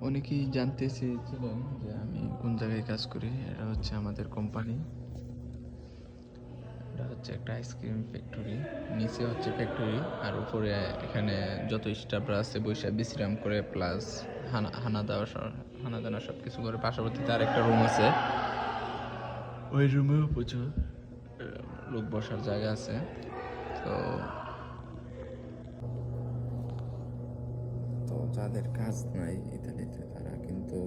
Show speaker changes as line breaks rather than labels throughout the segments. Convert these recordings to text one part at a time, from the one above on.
অনেকেই জানতে চেয়েছিলেন যে আমি কোন জায়গায় কাজ করি, এটা হচ্ছে আমাদের কোম্পানি। এটা হচ্ছে একটা আইসক্রিম ফ্যাক্টরি নিচে হচ্ছে ফ্যাক্টরি আর উপরে এখানে যত স্টাফরা আছে বৈশাখ বিশ্রাম করে প্লাস হানা হানা দেওয়া হানা দানা সব কিছু করে। পার্শ্ববর্তীতে আরেকটা রুম আছে। ওই রুমেও প্রচুর লোক বসার জায়গা আছে। তো তো যাদের কাজ নাই ইতালিতে তারা কিন্তু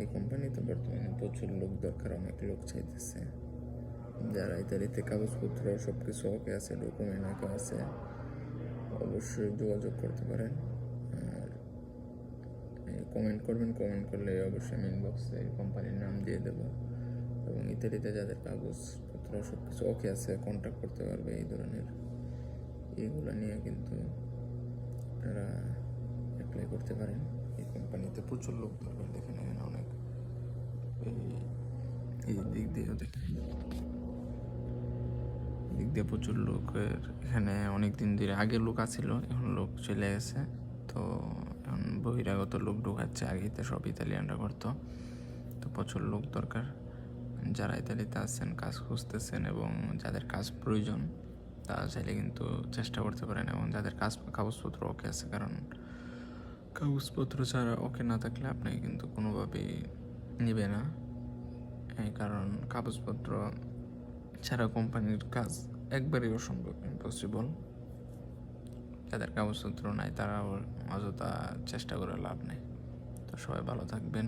এই কোম্পানিতে বর্তমানে প্রচুর লোক দরকার, অনেক লোক চাইতেছে। যারা ইতালিতে কাগজপত্র সব কিছু ওকে আছে ডকুমেন্ট ওকে আছে, অবশ্যই যোগাযোগ করতে পারেন। আর কমেন্ট করবেন কমেন্ট করলে অবশ্যই আমি ইনবক্সে কোম্পানির নাম দিয়ে দেবো। এবং ইতালিতে যাদের কাগজপত্র সব কিছু ওকে আছে কন্ট্যাক্ট করতে পারবে, এই ধরনের। এইগুলো নিয়ে কিন্তু আপনারা অ্যাপ্লাই করতে পারেন। এই কোম্পানিতে প্রচুর লোক দরকার, দেখেন এখানে অনেক। এই দিক দিয়েও দেখেন। দিক দিয়ে প্রচুর লোকের, এখানে অনেক দিন ধরে আগে লোক আছিল, এখন লোক চলে গেছে। তো এখন বহিরাগত লোক ঢুকাচ্ছে, আগে তো সব ইতালিয়ানরা করতো। তো প্রচুর লোক দরকার। যারা ইতালিতে আছেন, কাজ খুঁজতেছেন এবং যাদের কাজ প্রয়োজন তারা চাইলে কিন্তু চেষ্টা করতে পারেন এবং যাদের কাজ কাগজপত্র ওকে আছে, কারণ কাগজপত্র ছাড়া ওকে না থাকলে আপনি কিন্তু কোনোভাবেই নেবে না। এই কারণ কাগজপত্র ছাড়া কোম্পানির কাজ একবারই অসম্ভব ইম্পসিবল যাদের কাগজপত্র নাই তারা অযথা চেষ্টা করে লাভ নেই। তো সবাই ভালো থাকবেন।